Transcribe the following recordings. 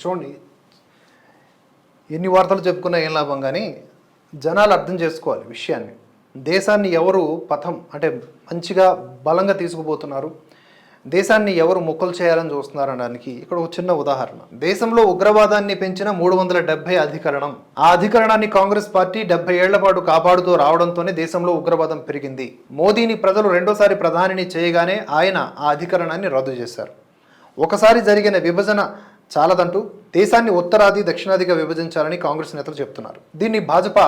చూడండి ఎన్ని వార్తలు చెప్పుకున్నా ఏం లాభం కానీ జనాలు అర్థం చేసుకోవాలి విషయాన్ని. దేశాన్ని ఎవరు పథం అంటే మంచిగా బలంగా తీసుకుపోతున్నారు దేశాన్ని ఎవరు మొక్కలు చేయాలని చూస్తున్నారు అనడానికి ఇక్కడ ఒక చిన్న ఉదాహరణ. దేశంలో ఉగ్రవాదాన్ని పెంచిన మూడు వందల డెబ్బై అధికరణం. ఆ అధికరణాన్ని కాంగ్రెస్ పార్టీ డెబ్బై ఏళ్ళ పాటు కాపాడుతూ రావడంతోనే దేశంలో ఉగ్రవాదం పెరిగింది. మోదీని ప్రజలు రెండోసారి ప్రధానిని చేయగానే ఆయన ఆ అధికరణాన్ని రద్దు చేశారు. ఒకసారి జరిగిన విభజన చాలదంటూ దేశాన్ని ఉత్తరాది దక్షిణాదిగా విభజించాలని కాంగ్రెస్ నేతలు చెప్తున్నారు. దీన్ని భాజపా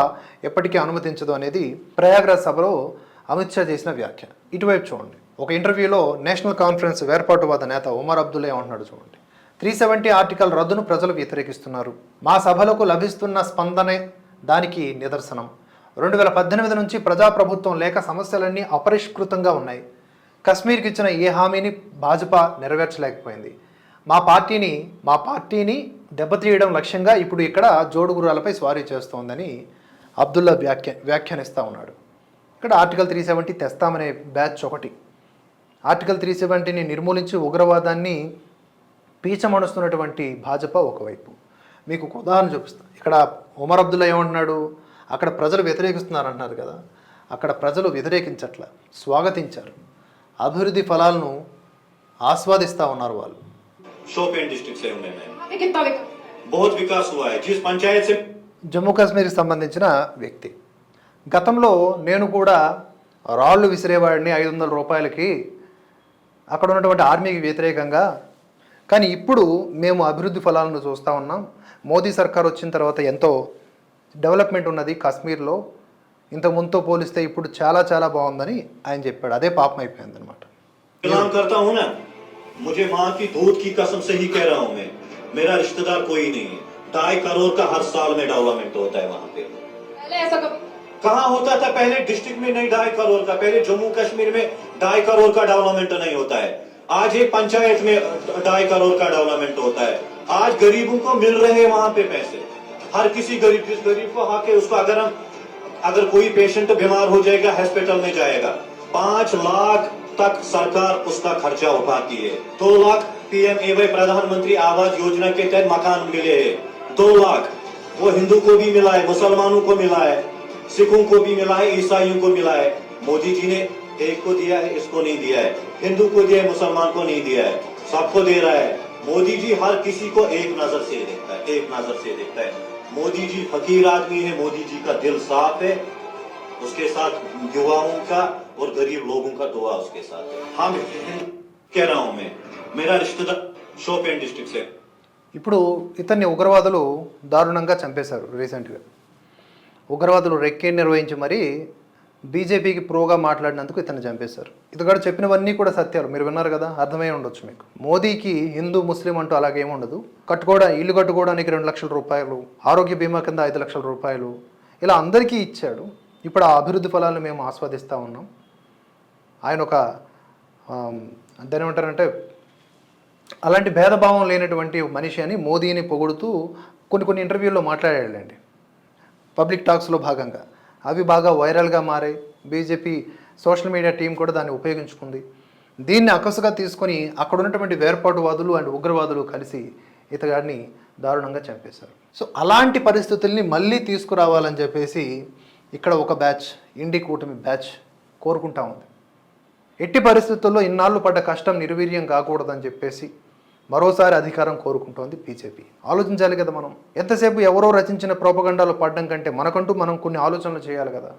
ఎప్పటికీ అనుమతించదు అనేది ప్రయాగ్రాజ్ సభలో అమిత్ షా చేసిన వ్యాఖ్య ఇటువైపు చూడండి. ఒక ఇంటర్వ్యూలో నేషనల్ కాన్ఫరెన్స్ వేర్పాటువాద నేత ఉమర్ అబ్దుల్లా ఏమంటున్నాడు చూడండి. త్రీ సెవెంటీ ఆర్టికల్ రద్దును ప్రజలు వ్యతిరేకిస్తున్నారు. మా సభలకు లభిస్తున్న స్పందనే దానికి నిదర్శనం. రెండు వేల పద్దెనిమిది నుంచి ప్రజాప్రభుత్వం లేక సమస్యలన్నీ అపరిష్కృతంగా ఉన్నాయి. కశ్మీర్కి ఇచ్చిన ఏ హామీని భాజపా నెరవేర్చలేకపోయింది. మా పార్టీని మా పార్టీని దెబ్బతీయడం లక్ష్యంగా ఇప్పుడు ఇక్కడ జోడుగురాలపై స్వారీ చేస్తోందని అబ్దుల్లా వ్యాఖ్య వ్యాఖ్యానిస్తూ ఉన్నాడు. ఇక్కడ ఆర్టికల్ త్రీ సెవెంటీ తెస్తామనే బ్యాచ్ ఒకటి. ఆర్టికల్ త్రీ సెవెంటీని నిర్మూలించి ఉగ్రవాదాన్ని పీచమణుస్తున్నటువంటి భాజపా ఒకవైపు. మీకు ఒక ఉదాహరణ చూపిస్తాను ఇక్కడ ఉమర్ అబ్దుల్లా ఏమంటున్నాడు? అక్కడ ప్రజలు వ్యతిరేకిస్తున్నారు అంటున్నారు కదా. అక్కడ ప్రజలు వ్యతిరేకించట్ల స్వాగతించారు. అభివృద్ధి ఫలాలను ఆస్వాదిస్తూ ఉన్నారు వాళ్ళు. शोपियान डिस्ट्रिक्ट से हूं मैं मैं वहाँ पे कितना विकास बहुत विकास हुआ है जिस पंचायत से జమ్మూ కాశ్మీర్కి సంబంధించిన వ్యక్తి గతంలో నేను కూడా రాళ్ళు విసిరేవాడిని ఐదు వందల రూపాయలకి అక్కడ ఉన్నటువంటి ఆర్మీకి వ్యతిరేకంగా కానీ ఇప్పుడు మేము అభివృద్ధి ఫలాలను చూస్తూ ఉన్నాం మోదీ సర్కార్ వచ్చిన తర్వాత ఎంతో డెవలప్మెంట్ ఉన్నది కాశ్మీర్లో ఇంత ముందుతో పోలిస్తే ఇప్పుడు చాలా చాలా బాగుందని ఆయన చెప్పాడు అదే పాపం అయిపోయింది అనమాట काम करता हूं ना मुझे माँ की दूध की कसम से ही कह रहा हूँ मैं। मेरा रिश्तेदार कोई नहीं है। ढाई करोड़ का हर साल में डेवलपमेंट होता है वहाँ पे। पहले ऐसा कभी कहाँ होता था? पहले डिस्ट्रिक्ट में नहीं ढाई करोड़ का। पहले जम्मू कश्मीर में ढाई करोड़ का डेवलपमेंट नहीं होता है। आज एक पंचायत में ढाई करोड़ का डेवलपमेंट होता है। आज गरीबों को मिल रहे हैं वहाँ पे पैसे। हर किसी गरीब जिस गरीब को आके उसको अगर हम अगर कोई पेशेंट बीमार हो जाएगा हॉस्पिटल में जाएगा पाँच लाख तक सरकार उसका खर्चा उठाती है। दो लाख पीएम एवं प्रधानमंत्री आवास योजना के तहत मकान मिले हैं। दो लाख, वो हिंदू को भी मिला है, मुसलमानों को मिला है, सिखों को भी मिला है, ईसाइयों को मिला है। मोदी जी ने एक को दिया है, इसको नहीं दिया है। हिंदू को दिया है, मुसलमान को नहीं दिया है। सबको दे रहा है। मोदी जी हर किसी को एक नज़र से देखता है, एक नज़र से देखता है। मोदी जी फकीर आदमी है, मोदी जी का दिल साफ़ है। उसके साथ युवाओं का और गरीब लोगों का दुआ उसके साथ है हम कह रहा हूं मैं मेरा रिश्तेदार शोपियन डिस्ट्रिक्ट से ఇప్పుడు ఇతన్ని ఉగ్రవాదులు దారుణంగా చంపేశారు రీసెంట్గా ఉగ్రవాదులు రెక్కి నిర్వహించి మరీ బీజేపీకి ప్రోగా మాట్లాడినందుకు ఇతన్ని చంపేశారు ఇతగాడు చెప్పినవన్నీ కూడా సత్యాలు మీరు విన్నారు కదా అర్థమై ఉండొచ్చు మీకు మోదీకి హిందూ ముస్లిం అంటూ అలాగేం ఉండదు కట్టుకోవడం ఇల్లు కట్టుకోవడానికి రెండు లక్షల రూపాయలు ఆరోగ్య బీమా కింద ఐదు లక్షల రూపాయలు ఇలా అందరికీ ఇచ్చాడు ఇప్పుడు ఆ అభివృద్ధి ఫలాలను మేము ఆస్వాదిస్తూ ఉన్నాం ఆయన ఒక దాని ఏమంటారంటే అలాంటి భేదభావం లేనటువంటి మనిషి అని మోదీని పొగుడుతూ కొన్ని కొన్ని ఇంటర్వ్యూల్లో మాట్లాడాడండి. పబ్లిక్ టాక్స్లో భాగంగా. అవి బాగా వైరల్గా మారాయి. బీజేపీ సోషల్ మీడియా టీం కూడా దాన్ని ఉపయోగించుకుంది. దీన్ని అక్కసుగా తీసుకొని అక్కడ ఉన్నటువంటి వేర్పాటువాదులు అండ్ ఉగ్రవాదులు కలిసి ఇతగాడిని దారుణంగా చంపేశారు. సో అలాంటి పరిస్థితుల్ని మళ్ళీ తీసుకురావాలని చెప్పేసి ఇక్కడ ఒక బ్యాచ్ ఇండి కూటమి బ్యాచ్ కోరుకుంటా ఉంది. ఎట్టి పరిస్థితుల్లో ఇన్నాళ్ళు పడ్డ కష్టం నిర్వీర్యం కాకూడదని చెప్పేసి మరోసారి అధికారం కోరుకుంటోంది బీజేపీ. ఆలోచించాలి కదా మనం. ఎంతసేపు ఎవరో రచించిన ప్రోపగండాలు పడడం కంటే మనకంటూ మనం కొన్ని ఆలోచనలు చేయాలి కదా.